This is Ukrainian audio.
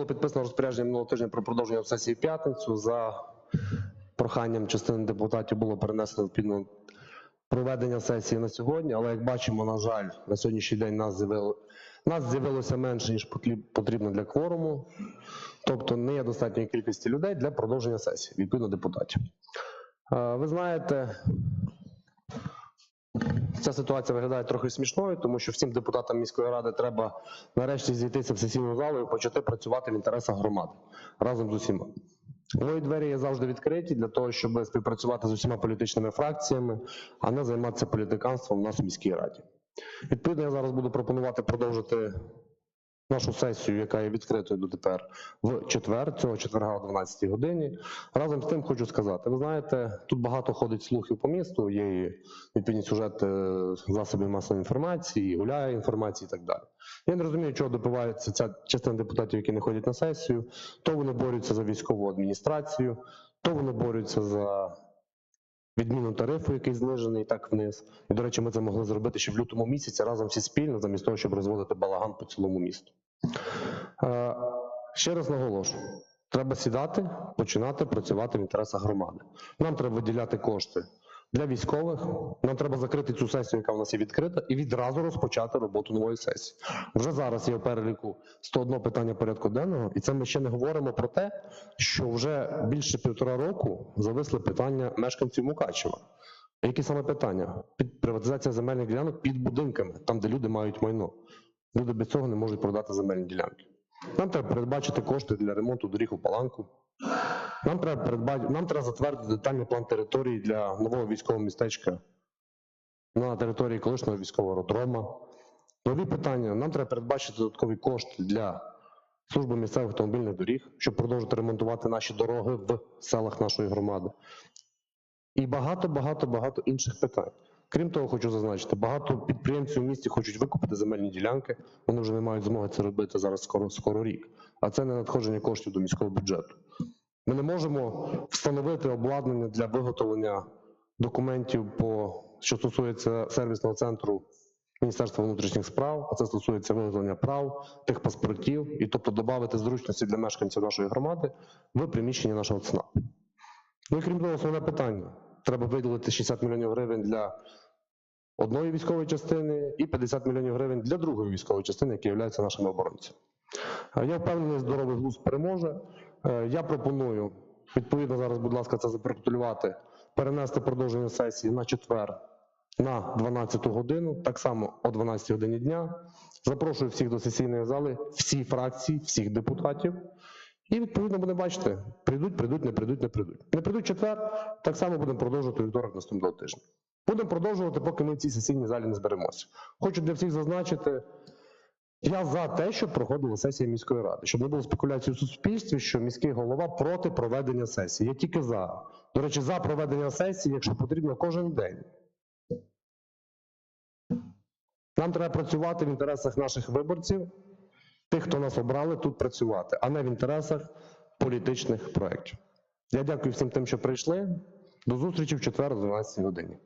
було підписано розпорядження минулого тижня про продовження сесії в п'ятницю. За проханням частини депутатів було перенесено відповідно проведення сесії на сьогодні, але як бачимо, на жаль, на сьогоднішній день нас з'явило нас з'явилося менше, ніж потрібно для кворуму, тобто не є достатньої кількості людей для продовження сесії, відповідно депутатів. Е, Ви знаєте, ця ситуація виглядає трохи смішною, тому що всім депутатам міської ради треба нарешті зійтися в сесійну залу і почати працювати в інтересах громади разом з усіма. Мої двері є завжди відкриті для того, щоб співпрацювати з усіма політичними фракціями, а не займатися політиканством у нас у міській раді. Відповідно, я зараз буду пропонувати продовжити нашу сесію, яка є відкритою дотепер, в четвер, цього четверга о 12 годині. Разом з тим хочу сказати: ви знаєте, тут багато ходить слухів по місту, є відповідні сюжети засобів масової інформації, гуляє інформації і так далі. Я не розумію, чого добивається ця частина депутатів, які не ходять на сесію. То вони борються за військову адміністрацію, то вони борються за відміну тарифу, який знижений так вниз. І, до речі, ми це могли зробити ще в лютому місяці разом всі спільно, замість того, щоб розводити балаган по цілому місту. Е, ще раз наголошую: треба сідати, починати працювати в інтересах громади. Нам треба виділяти кошти для військових. Нам треба закрити цю сесію, яка в нас є відкрита, і відразу розпочати роботу нової сесії. Вже зараз є в переліку 101 питання порядку денного, і це ми ще не говоримо про те, що вже більше півтора року зависли питання мешканців Мукачева. Які саме питання? Під приватизація земельних ділянок під будинками, там, де люди мають майно. Люди без цього не можуть продати земельні ділянки. Нам треба передбачити кошти для ремонту доріг у Паланку. Нам треба передбачити, нам треба затвердити детальний план території для нового військового містечка на території колишнього військового родрома. Нові питання. Нам треба передбачити додаткові кошти для служби місцевих автомобільних доріг, щоб продовжити ремонтувати наші дороги в селах нашої громади. І багато, багато, багато інших питань. Крім того, хочу зазначити, багато підприємців у місті хочуть викупити земельні ділянки. Вони вже не мають змоги це робити зараз скоро, скоро рік. А це не надходження коштів до міського бюджету. Ми не можемо встановити обладнання для виготовлення документів, по, що стосується сервісного центру Міністерства внутрішніх справ, а це стосується виготовлення прав, тих паспортів, і тобто додати зручності для мешканців нашої громади в приміщенні нашого ЦНАПу. Ну і крім того, основне питання. Треба виділити 60 мільйонів гривень для одної військової частини і 50 мільйонів гривень для другої військової частини, які являються нашими оборонцями. Я впевнений, здоровий глузд переможе. Е, Я пропоную, відповідно, зараз, будь ласка, це запротоколювати, перенести продовження сесії на четвер на 12 годину, так само о 12 годині дня. Запрошую всіх до сесійної зали, всі фракції, всіх депутатів. І відповідно будемо бачити, прийдуть, прийдуть, не прийдуть, не прийдуть. Не прийдуть четвер, так само будемо продовжувати вівторок наступного тижня. Будемо продовжувати, поки ми в цій сесійній залі не зберемося. Хочу для всіх зазначити, я за те, щоб проходила сесія міської ради, щоб не було спекуляцій у суспільстві, що міський голова проти проведення сесії. Я тільки за. До речі, за проведення сесії, якщо потрібно, кожен день. Нам треба працювати в інтересах наших виборців, тих, хто нас обрали, тут працювати, а не в інтересах політичних проєктів. Я дякую всім тим, що прийшли. До зустрічі в четвер о 12 годині.